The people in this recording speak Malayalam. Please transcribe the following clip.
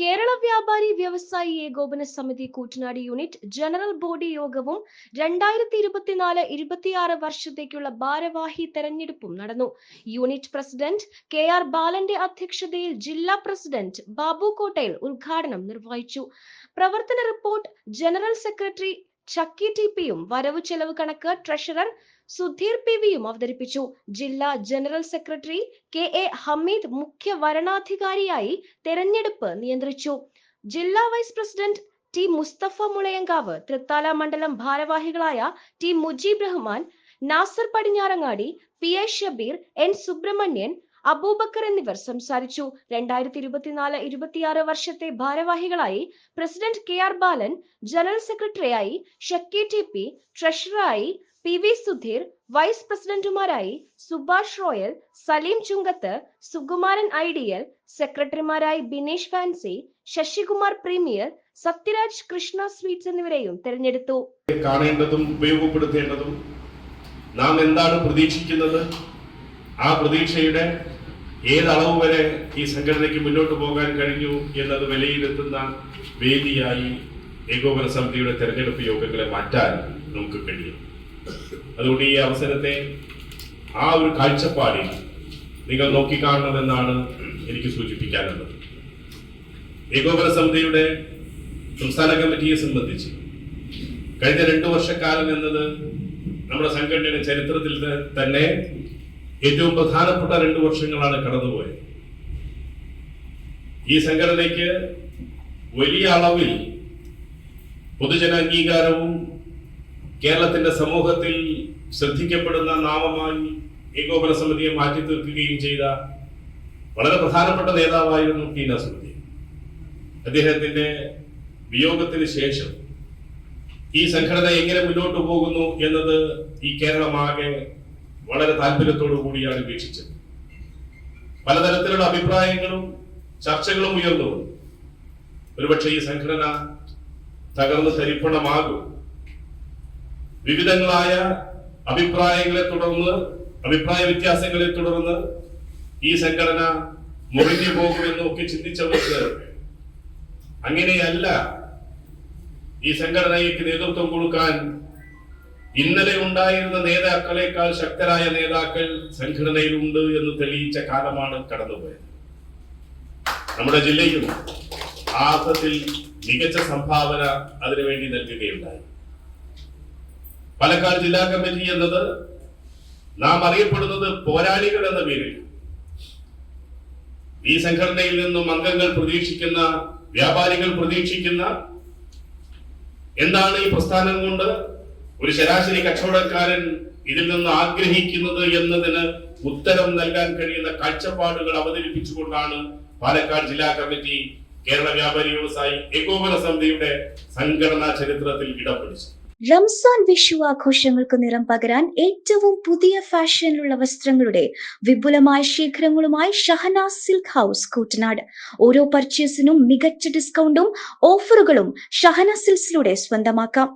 കേരള വ്യാപാരി വ്യവസായി ഏകോപന സമിതി കൂറ്റനാട് യൂണിറ്റ് ജനറൽ ബോഡി യോഗവും രണ്ടായിരത്തി ഇരുപത്തിനാല് ഇരുപത്തിയാറ് വർഷത്തേക്കുള്ള ഭാരവാഹി തെരഞ്ഞെടുപ്പും നടന്നു. യൂണിറ്റ് പ്രസിഡന്റ് കെ ആർ ബാലന്റെ അധ്യക്ഷതയിൽ ജില്ലാ പ്രസിഡന്റ് ബാബു കോട്ടയിൽ ഉദ്ഘാടനം നിർവഹിച്ചു. പ്രവർത്തന report general secretary Chakki T പിയും വരവ് ചെലവ് കണക്ക് ട്രഷറർ സുധീർ പി വിയും അവതരിപ്പിച്ചു. ജില്ലാ general secretary K A Hameed മുഖ്യ വരണാധികാരിയായി തെരഞ്ഞെടുപ്പ് നിയന്ത്രിച്ചു. ജില്ലാ vice president T Mustafa Mulayankavu Thrithala മണ്ഡലം ഭാരവാഹികളായ T Mujeeb Rahman Nasar Padinjarangadi P A Shabeer N Subrahmanian Abubakar എന്നിവർ സംസാരിച്ചു. രണ്ടായിരത്തി ഇരുപത്തിനാല് ഇരുപത്തിയാറ് വർഷത്തെ ഭാരവാഹികളായി president K R Balan general സെക്രട്ടറിയായി ഷക്കി ടി പി ട്രഷററായി പി വി സുധീർ വൈസ് പ്രസിഡന്റുമാരായി സുഭാഷ് റോയൽ സലീം ചുങ്കത്ത് Sukumaran Ideal സെക്രട്ടറിമാരായി Bineesh Fancy Sasikumar Premier Sathyaraj Krishna Sweets എന്നിവരെയും തെരഞ്ഞെടുത്തു. കാണേണ്ടതും ഉപയോഗപ്പെടുത്തേണ്ടതും നാം എന്താണ് പ്രതീക്ഷിക്കുന്നത്? ആ പ്രതീക്ഷയുടെ ഏതളവ് വരെ ഈ സംഘടനയ്ക്ക് മുന്നോട്ട് പോകാൻ കഴിഞ്ഞു എന്നത് വിലയിരുത്തുന്ന വേദിയായി ഏകോപന സമിതിയുടെ തെരഞ്ഞെടുപ്പ് യോഗങ്ങളെ മാറ്റാൻ നമുക്ക് കഴിയും. അതുകൊണ്ട് ഈ അവസരത്തെ ആ ഒരു കാഴ്ചപ്പാടിൽ നിങ്ങൾ നോക്കിക്കാണണമെന്നാണ് എനിക്ക് സൂചിപ്പിക്കാനുള്ളത്. ഏകോപന സമിതിയുടെ സംസ്ഥാന കമ്മിറ്റിയെ സംബന്ധിച്ച് കഴിഞ്ഞ രണ്ടു വർഷക്കാലം എന്നത് നമ്മുടെ സംഘടനയുടെ ചരിത്രത്തിൽ തന്നെ ഏറ്റവും പ്രധാനപ്പെട്ട രണ്ടു വർഷങ്ങളാണ് കടന്നുപോയത്. ഈ സംഘടനയ്ക്ക് വലിയ അളവിൽ പൊതുജന അംഗീകാരവും കേരളത്തിന്റെ സമൂഹത്തിൽ ശ്രദ്ധിക്കപ്പെടുന്ന നാമമായി ഏകോപന സമിതിയെ മാറ്റി തീർക്കുകയും ചെയ്ത വളരെ പ്രധാനപ്പെട്ട നേതാവായിരുന്നു ടി നസുദ്ദീൻ അദ്ദേഹത്തിന്റെ വിയോഗത്തിന് ശേഷം ഈ സംഘടന എങ്ങനെ മുന്നോട്ട് പോകുന്നു എന്നത് ഈ കേരളമാകെ വളരെ താല്പര്യത്തോടു കൂടിയാണ് വീക്ഷിച്ചത്. പലതരത്തിലുള്ള അഭിപ്രായങ്ങളും ചർച്ചകളും ഉയർന്നു. ഒരുപക്ഷെ ഈ സംഘടന തകർന്ന് തരിപ്പണമാകും. വിവിധങ്ങളായ അഭിപ്രായങ്ങളെ തുടർന്ന് അഭിപ്രായ വ്യത്യാസങ്ങളെ തുടർന്ന് ഈ സംഘടന മുറിഞ്ഞു പോകുമെന്നും ഒക്കെ ചിന്തിച്ചവർക്ക് അങ്ങനെയല്ല. ഈ സംഘടനയ്ക്ക് നേതൃത്വം കൊടുക്കാൻ ഇന്നലെ ഉണ്ടായിരുന്ന നേതാക്കളെക്കാൾ ശക്തരായ നേതാക്കൾ സംഘടനയിലുണ്ട് എന്ന് തെളിയിച്ച കാലമാണ് കടന്നുപോയത്. നമ്മുടെ ജില്ലയും ആ അർത്ഥത്തിൽ മികച്ച സംഭാവന അതിനുവേണ്ടി നൽകുകയുണ്ടായി. പാലക്കാട് ജില്ലാ കമ്മിറ്റി എന്നത് നാം അറിയപ്പെടുന്നത് പോരാളികൾ എന്ന പേരിൽ. ഈ സംഘടനയിൽ നിന്നും അംഗങ്ങൾ പ്രതീക്ഷിക്കുന്ന വ്യാപാരികൾ പ്രതീക്ഷിക്കുന്ന എന്താണ് ഈ പ്രസ്ഥാനം കൊണ്ട്? ഒരു ശരാശരി കച്ചവടക്കാരൻ ഇതിൽ നിന്ന് ആഗ്രഹിക്കുന്നത് എന്നതിന് ഉത്തരം നൽകാൻ കഴിയുന്ന കാഴ്ചപ്പാടുകൾ അവതരിപ്പിച്ചുകൊണ്ടാണ് പാലക്കാട് ജില്ലാ കമ്മിറ്റി കേരള വ്യാപാരി വ്യവസായി ഏകോപന സമിതിയുടെ സംഘടനാ ചരിത്രത്തിൽ ഇടം പിടിച്ചത്. റംസാൻ വിഷു ആഘോഷങ്ങൾക്ക് നിറം പകരാൻ ഏറ്റവും പുതിയ ഫാഷനിലുള്ള വസ്ത്രങ്ങളുടെ വിപുലമായ ശേഖരങ്ങളുമായി ഷഹനാസ് സിൽക്ക് ഹൗസ് കൂട്ടനാട് ഓരോ പർച്ചേസിനും മികച്ച ഡിസ്കൗണ്ടും ഓഫറുകളും ഷഹന സിൽസിലൂടെ സ്വന്തമാക്കാം.